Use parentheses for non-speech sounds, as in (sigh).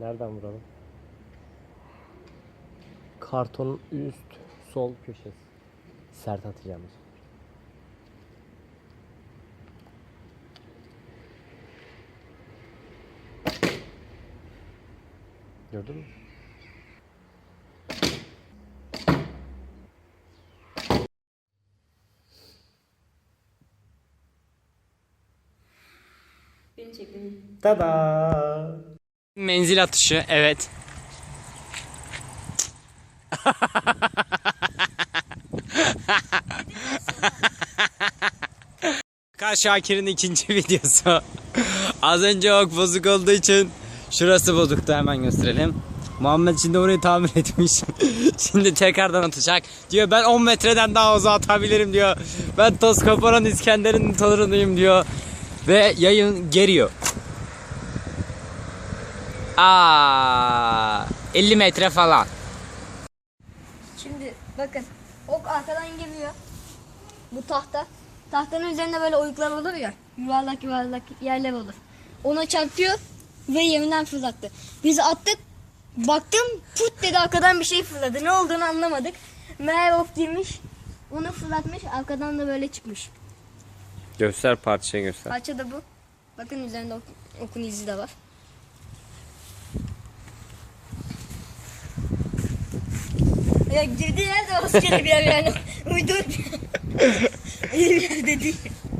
Nereden vuralım? Kartonun üst sol köşesi. Sert atacağımız. Gördün mü? Beni çek beni. Tada! Menzil atışı evet. Kan Şakir'in ikinci (laughs) videosu. Az önce ok bozuk olduğu için şurası bozuktu hemen gösterelim. Muhammed şimdi orayı tamir etmiş. (laughs) şimdi tekrardan atacak. Diyor ben 10 metreden daha uzağa atabilirim diyor. Ben toz koparan İskender'in torunuyum diyor. Ve yayın geriyor. Aa, 50 metre falan. Şimdi bakın ok arkadan geliyor. Bu tahta. Tahtanın üzerinde böyle oyuklar olur ya. Yuvarlak yuvarlak yerler olur. Ona çarpıyor ve yerinden fırlattı. Biz attık. Baktım put dedi arkadan bir şey fırladı. Ne olduğunu anlamadık. Meğer ok değilmiş. Onu fırlatmış arkadan da böyle çıkmış. Göster parçayı göster. Parça da bu. Bakın üzerinde ok- okun izi de var. Ya girdiği yerde rastgele bir yer yani. Uyduruk. (laughs) İyi bir yer dedi.